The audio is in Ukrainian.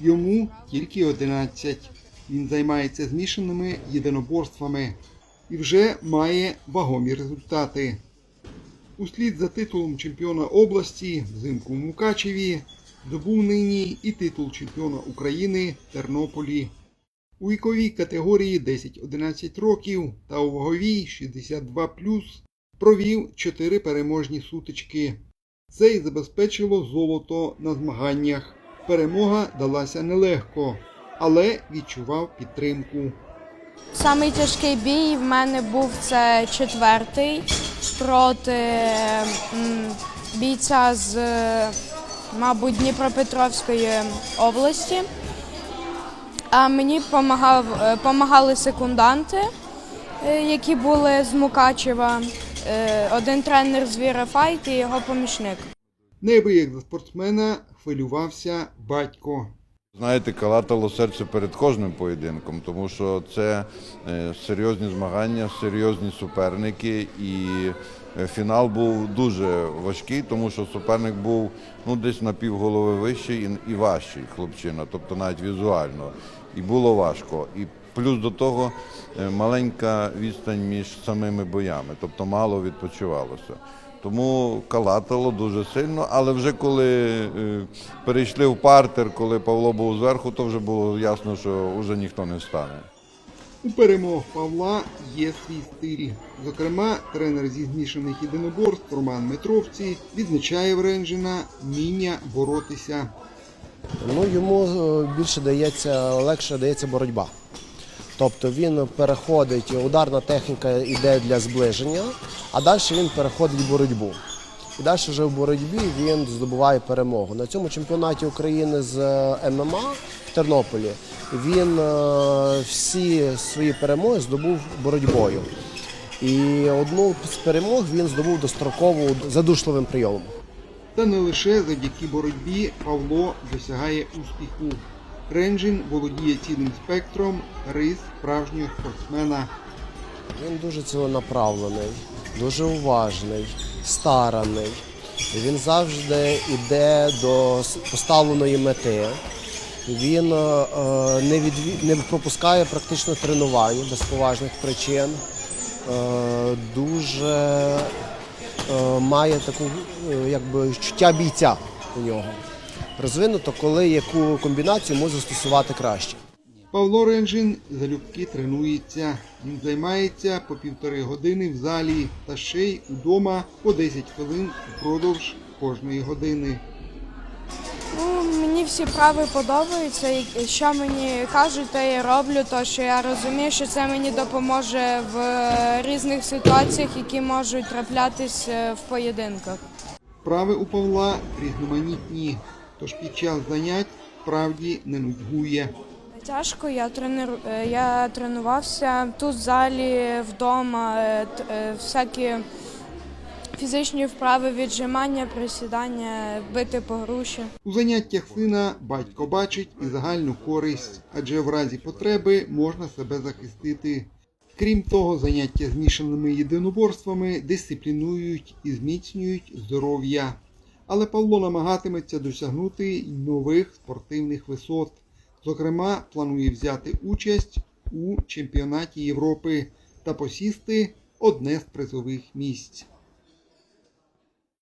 Йому тільки 11. Він займається змішаними єдиноборствами і вже має вагомі результати. Услід за титулом чемпіона області взимку в Мукачеві здобув нині і титул чемпіона України Тернополі. У віковій категорії 10-11 років та у ваговій 62 провів 4 переможні сутички. Це й забезпечило золото на змаганнях. Перемога далася нелегко, але відчував підтримку. Самий тяжкий бій в мене був це четвертий проти м, бійця з, е, мабуть, Дніпропетровської області. А мені помагав, е, помагали секунданти, е, які були з Мукачева, один тренер з Вірафайт і його помічник. Неабияк за спортсмена хвилювався батько. Знаєте, калатало серце перед кожним поєдинком, тому що це е, серйозні змагання, серйозні суперники, і е, фінал був дуже важкий, тому що суперник був ну десь на півголови вищий і, важчий хлопчина, тобто навіть візуально. І було важко. І плюс до того е, маленька відстань між самими боями, тобто мало відпочивалося. Тому калатало дуже сильно, але вже коли перейшли в партер, коли Павло був зверху, то вже було ясно, що вже ніхто не встане. У перемог Павла є свій стиль. Зокрема, тренер зі змішаних єдиноборств Роман Метровці відзначає в Ренжина вміння боротися. Ну, йому е, більше дається, легше дається боротьба. Тобто він переходить, ударна техніка йде для зближення, а далі він переходить в боротьбу. І далі вже в боротьбі він здобуває перемогу. На цьому чемпіонаті України з е, ММА в Тернополі він е, всі свої перемоги здобув боротьбою. І одну з перемог він здобув достроково задушливим прийомом. Та не лише завдяки боротьбі Павло досягає успіху. Ренжин володіє цілим спектром рис справжнього спортсмена. Він дуже ціленаправлений, дуже уважний, стараний. Він завжди йде до поставленої мети. Він е, не, відві... не пропускає практично тренувань без поважних причин. Е, дуже е, має таку якби, чуття бійця у нього. Розвинуто, коли яку комбінацію може застосувати краще. Павло Ренжин залюбки тренується. Він займається по півтори години в залі та ще й удома по 10 хвилин впродовж кожної години. Ну, мені всі вправи подобаються. і Що мені кажуть, то я роблю, то що я розумію, що це мені допоможе в е, різних ситуаціях, які можуть траплятись е, в поєдинках. Вправи у Павла різноманітні, тож під час занять справді не нудьгує. Тяжко, я тренер... я тренувався тут в залі, вдома, е, е, всякі фізичні вправи, віджимання, присідання, бити по груші. У заняттях сина батько бачить і загальну користь, адже в разі потреби можна себе захистити. Крім того, заняття змішаними єдиноборствами дисциплінують і зміцнюють здоров'я. Але Павло намагатиметься досягнути нових спортивних висот. Зокрема, планує взяти участь у чемпіонаті Європи та посісти одне з призових місць.